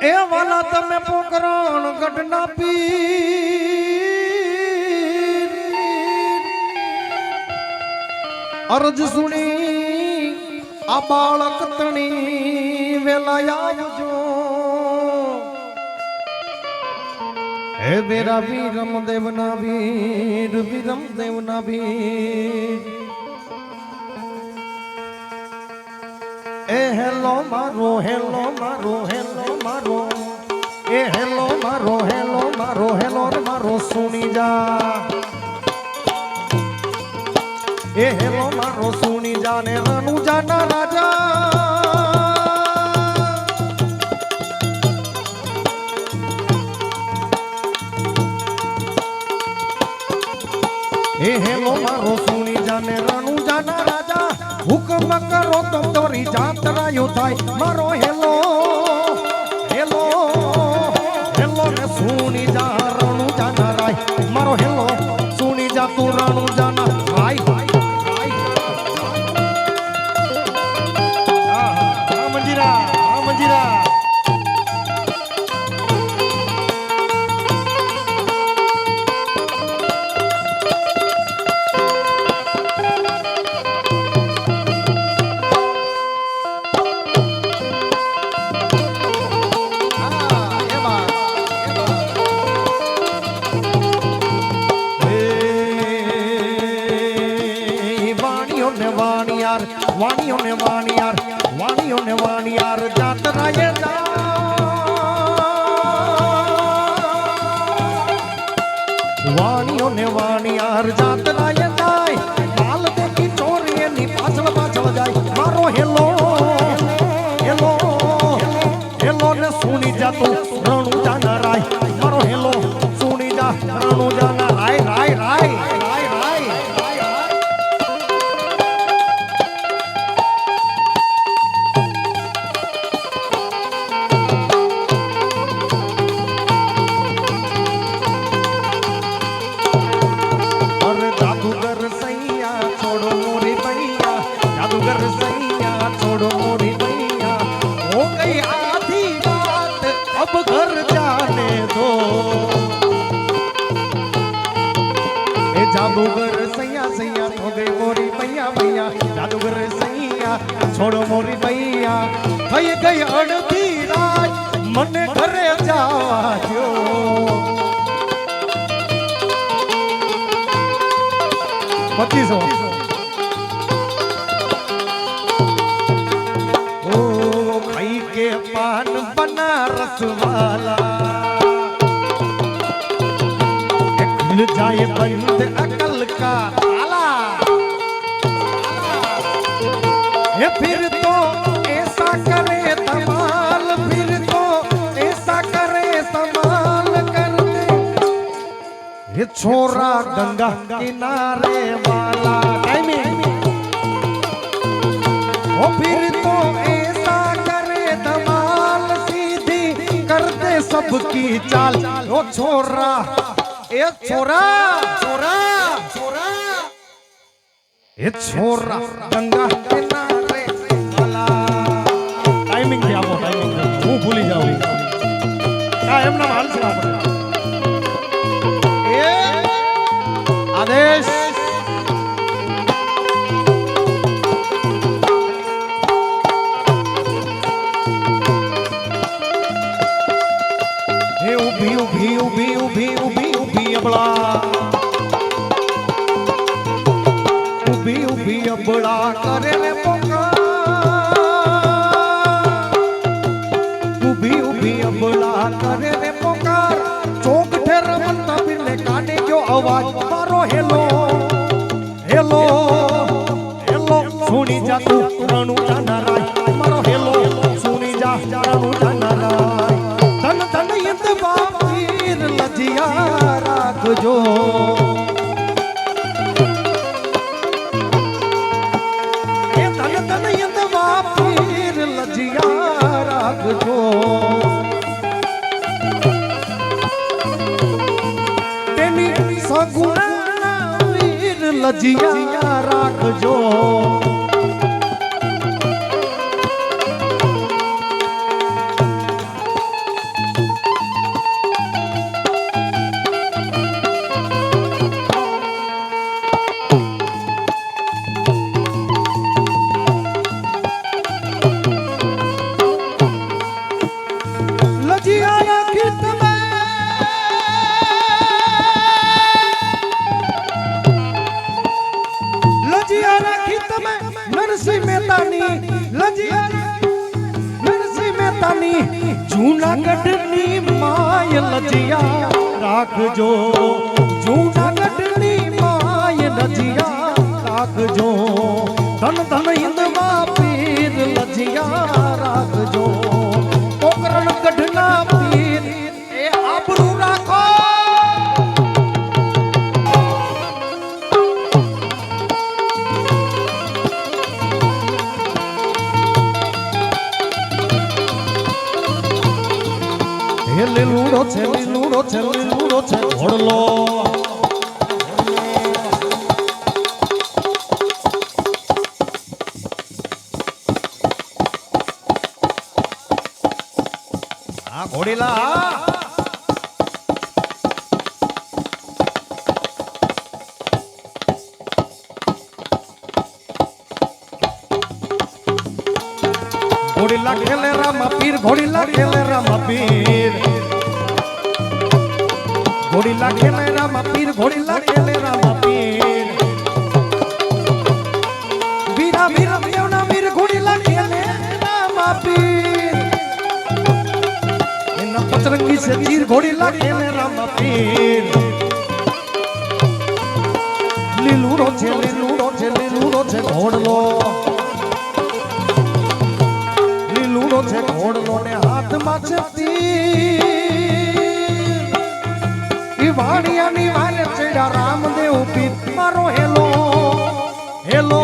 એ વાલા તમે પોકરણ ઘટના પી અરજ સુણી આ બાળક તણી વેલા આવજો. હે મેરા વીરમ દેવના વીર વીરમ દેવના વીર. એ હેલો મારો હેલો મારો હેલો મારો. એ હેલો મારો હેલો મારો હેલો મારો, સુણી જા. એ હેલો મારો, સુણી જા ને રનુ જાના રાજા. હુકમ કરો તો તોરી જાત્રાયો થાય. મારો હેલો Oh. છોડો મોરી પૈયા થઈ ગઈ અડધી રાત. મને ઘરે જવા દો પચીસો. ઓ ખાઈ કે પાન બનારસ વાલા. જાય બંધ અકલ કા. तो तो छोरा गंगा किनारे वाला टाइमिंग ओ फिर तो ऐसा करे तमाल सीधी करते सबकी चाल। ओ छोरा, ए छोरा छोरा छोरा। ए छोरा गंगा किनारे હું ભૂલી જાઉં. એમના હાલ આપણે જીયા રાખજો. તમે? નરસિંહ મહેતાની લજિયા નરસિંહ મહેતાની જૂનાગઢની માય લજિયા. રાખજો જૂનાગઢની માય લજિયા. રાખજો ધન ધન હિંદમાં પીર લજિયા. છે લીલુડો છે લીલુડો છે ઘોડલો આ ઘોડીલા ઘોડીલા ખેલે રામા પીર ઘોડીલા ખેલે રામા પીર ઘોડીલા ને રામા પીર, ઘોડી લાગે ને રામા પીર. વીરા વીરા દેવના વીર ઘોડી લાગે ને રામા પીર. એના પતરંગી છે તીર ઘોડી લાગે ને રામા પીર. લીલુડો છે લીલુડો છે લીલુડો છે ઘોડલો. લીલુડો છે ઘોડલો ને હાથમાં છે તીર. ઈ વાણિયાની વાલે ચડ્યા, રામદેવ પીર. મારો હેલો હેલો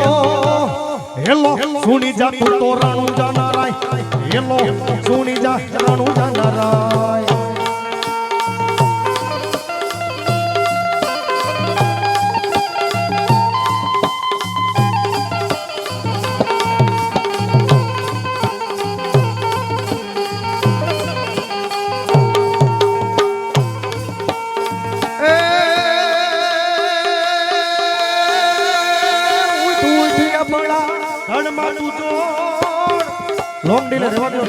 હેલો સુણી જા તું તો રાણુ જાનારાય. હેલો સુણી જા, રાણુ જાનારાય. લોંગ ડીલે રહેવા દો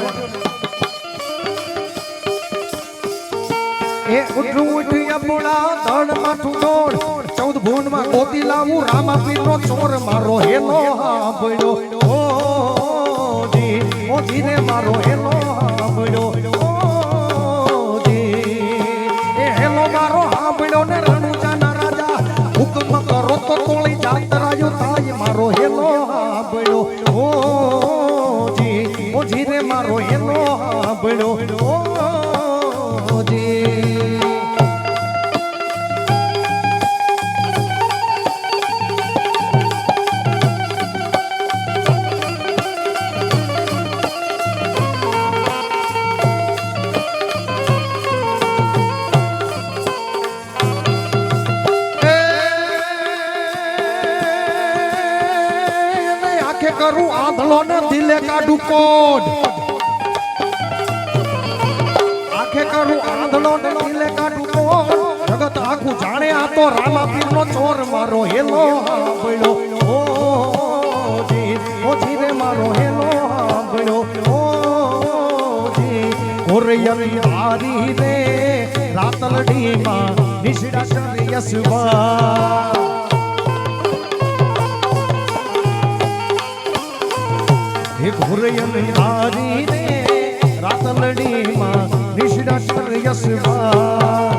એ ઉઠું ઉઠ અબળા ધણમાં માથું દોડ. ચૌદ ભુવનમાં ગોતી લાવું રામા પીરનો ચોર મારો હેલો હાંભળ્યો ઓ જી ઓ ધીરે મારો હેલો હાંભળ્યો ઓ જી એ હેલો મારો હાંભળ્યો ને રણુજાના રાજા. હુકમ કરો તો તોળી જાત રાજો તાજ જી આંખે કરું આંધળો ને દિલે કાઢું કોડ. આંખે કરું આંધળો ને દિલે કાઢું કોડ જગત આખું જાણે આ તો રામા પીરનો ચોર મારો હેલો હાંભળ્યો ઓ, જી જીરે મારો હેલો હાંભળ્યો ઓ, જી, કોરયરી હારી રે, રાતલડીમાં નિશડા કરે યસવા હે ઘોરયન હારી રે, રાતલડીમાં નિશડા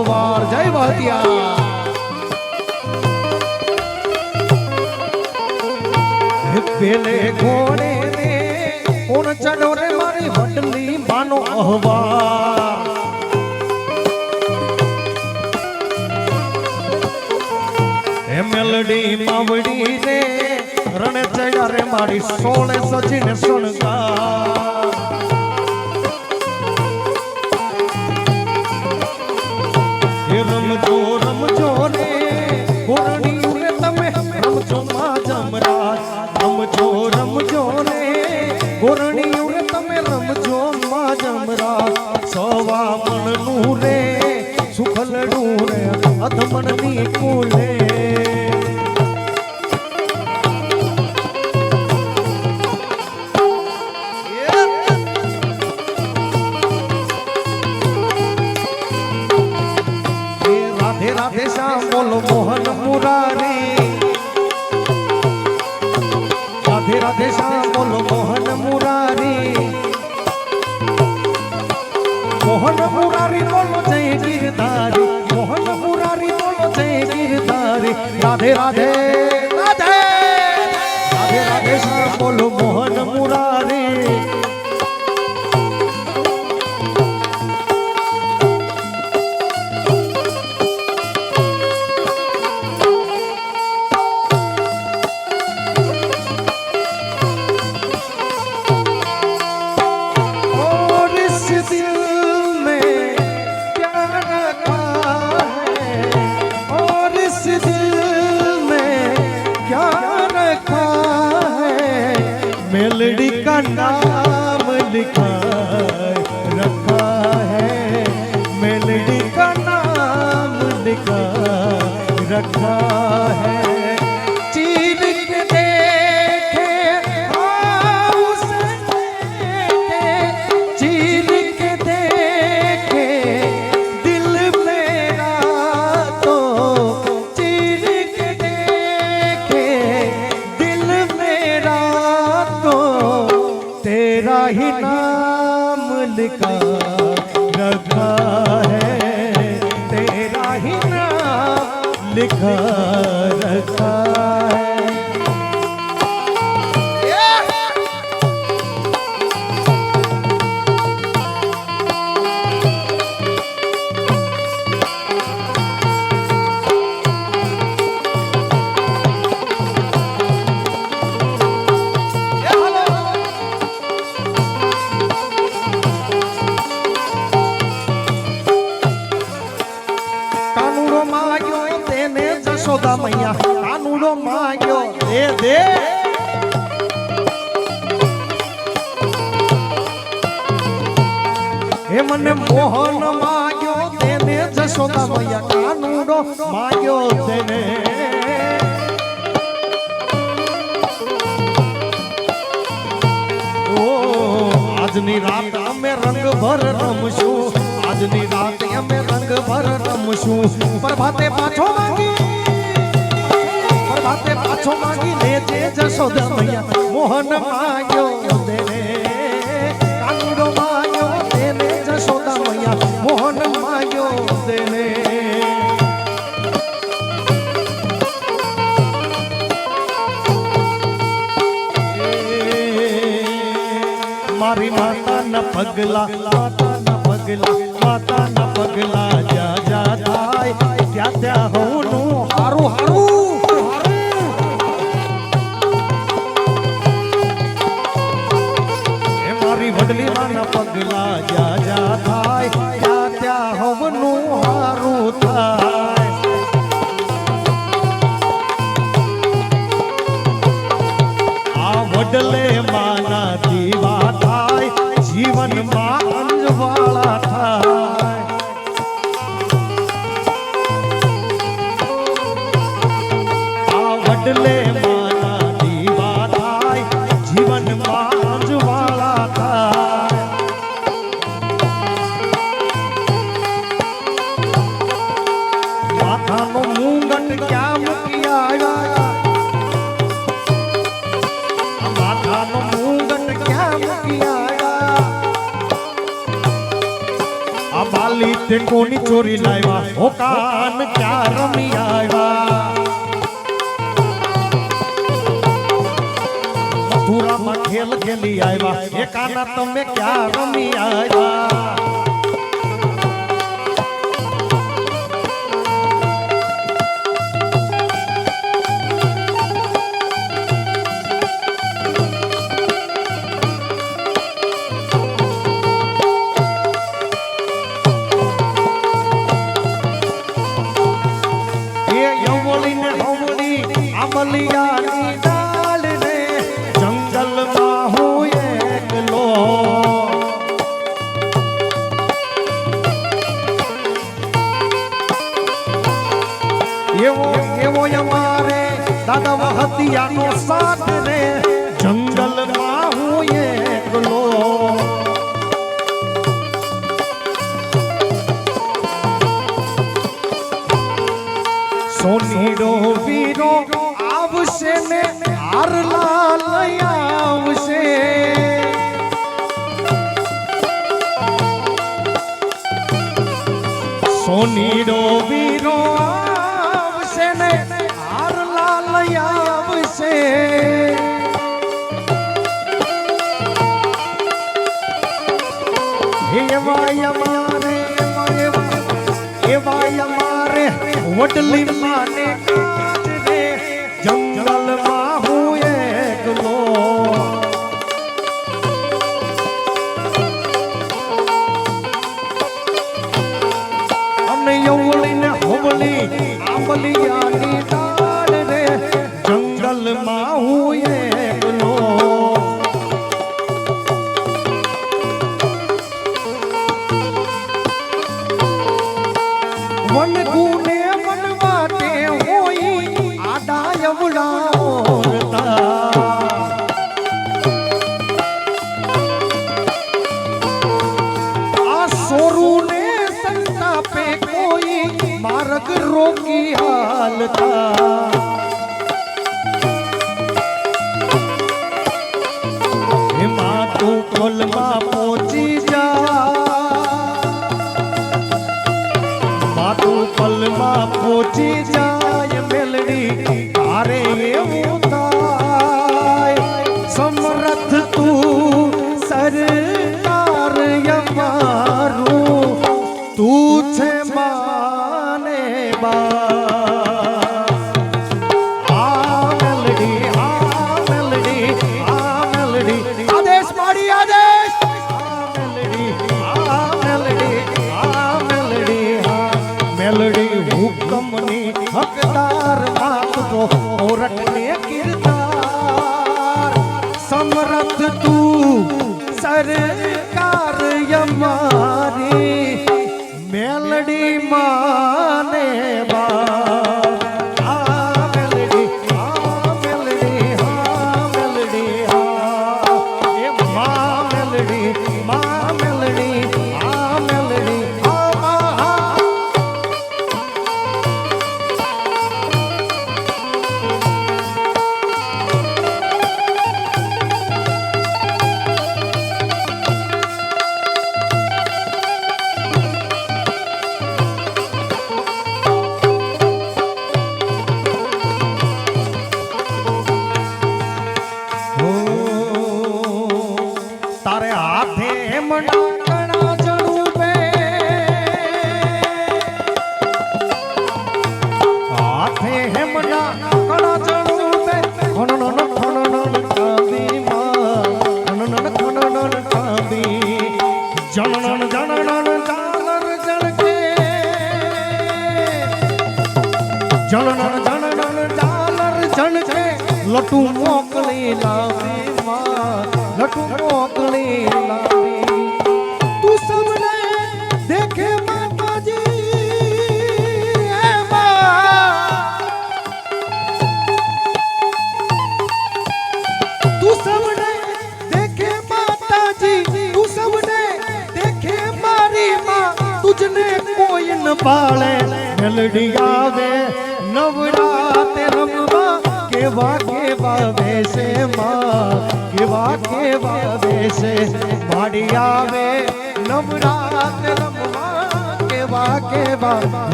અહવાર જય હે પેલે ઘોડે ને કોણ ચડો રે મારી વડલી માનો અહવા મેલડી માવડી રે રણે ચડ્યા રે મારી સોળે સજીને શણગાર. ধরণী কুলে ही नाम लिखा रखा है। तेरा ही नाम लिखा रखा મને મોહન માગ્યો તેને જશોદા મૈયા કાનુડો માગ્યો તેને ઓ આજની રાત અમે રંગ ભર રમશું આજની રાત અમે રંગ ભર રમશું પ્રભાતે પાછો માંગી પ્રભાતે પાછો માંગી લેજે જશોદા મૈયા મોહન માગ્યો તેને મોહન માગ્યો તેને. મારી માતાના પગલા માતાના પગલા પગલા જા જા થાય ત્યાં ત્યાં હોનું હારું હારું એ મારી વડલી માના પગલા જા જા થાય કોની ચોરી લાવ્યા? ઓ કાન ક્યાં રમી આવ્યા? મથુરામાં ખેલ ખેલી આવ્યા. એ કાના તમે ક્યાં રમી આવ્યા? સોની રો વીરો આવશે ને હાર લાલ આવશે. એવા અમારે એવા અમારે વડલી માને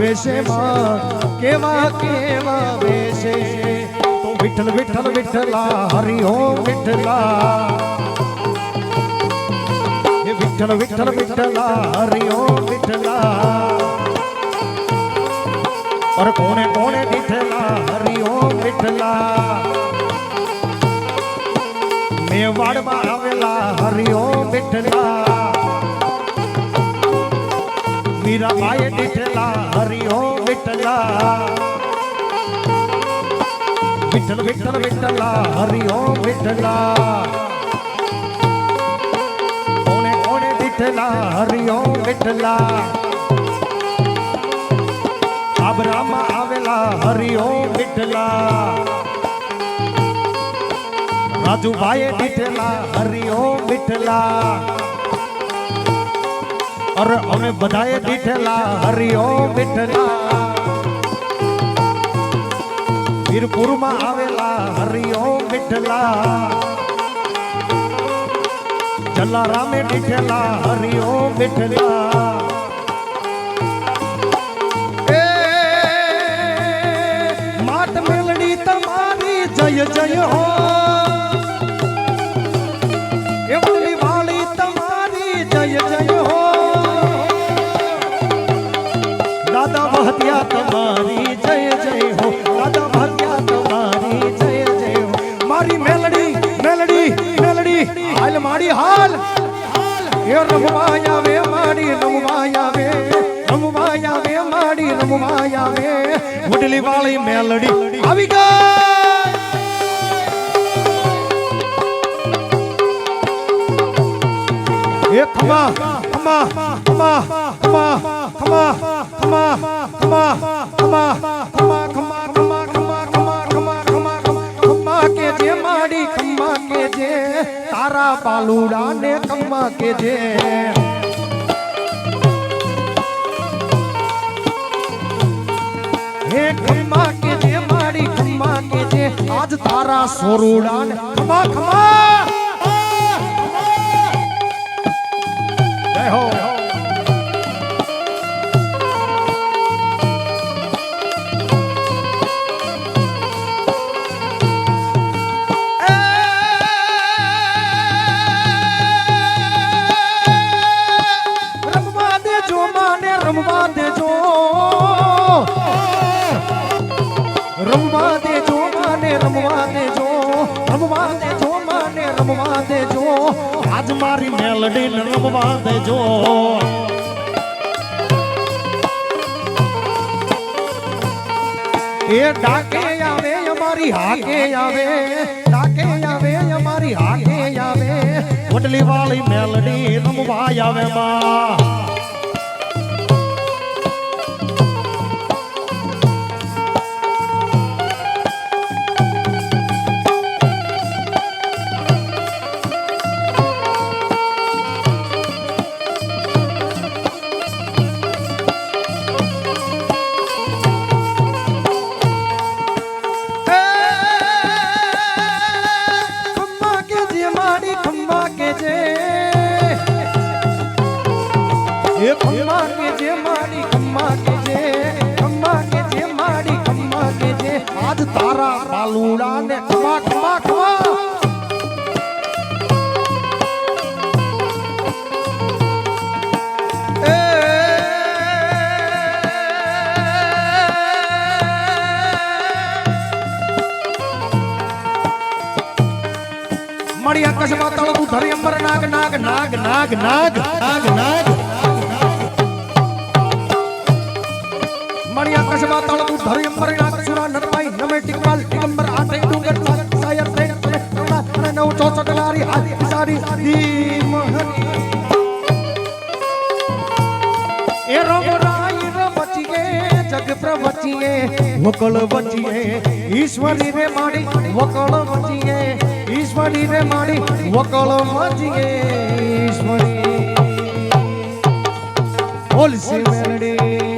वैसे माँ विठल विठल विठला हरि ओम विठला ये विठल विठल विठला हरि ओम विठला और कोने कोने विठला हरि ओम विठला मेवाड़ मा आवेला, हरि ओम विठला मेरा आए डिठला हरि हो विठला विठल विठल विठला हरि हो विठला कोने कोने डिठला हरि हो विठला आबराम आवेला, हरि हो विठला राजू भाई डिठला हरि हो विठला અર અમે બધાએ દીઠેલા હરિઓ વિઠલા વીરપુરમાં આવેલા હરિઓ વિઠલા જલારામે દીઠેલા હરિઓ વિઠલા જય જય હો એ રમવાયા વે માડી રમવાયા વે રમવાયા વે માડી રમવાયા વે વડલી વાળી મેલડી આવી ગઈ ખમા ખમા ખમા ખમા ખમા ખમા ખમા ખમા ખમા ખમા ખમા ખમા ખમા ખમા ખમા ખમા કે જે માડી ખમા તારા પાલુડા ને કમ્મા કે જે હે ખમા કે જે મારી ખમા કે જે આજ તારા સોરુડા ને ખમા. ખમા જય હો. મળી આકાશમાં તળતું ધરી અંબર નાગ નાગ નાગ નાગ નાગ નાગ નાગ મળી આકાશમાં તળતું ધરી અંબર નાગ સુરા નરમાઈ નમે ટીકવાલ ટીકંબર આઠે ડુંગર સાયર થઈ અને નવ ચોસઠ લારી હાથી સારી દી મહરી એ રમ રાય ર બચીએ જગ પ્રવચીએ વકળ બચીએ ઈશ્વરી રે માડી વકળ બચીએ ઈશ્વરી રે મારી વકળો માજીએ ઈશ્વરી. બોલ શિવડી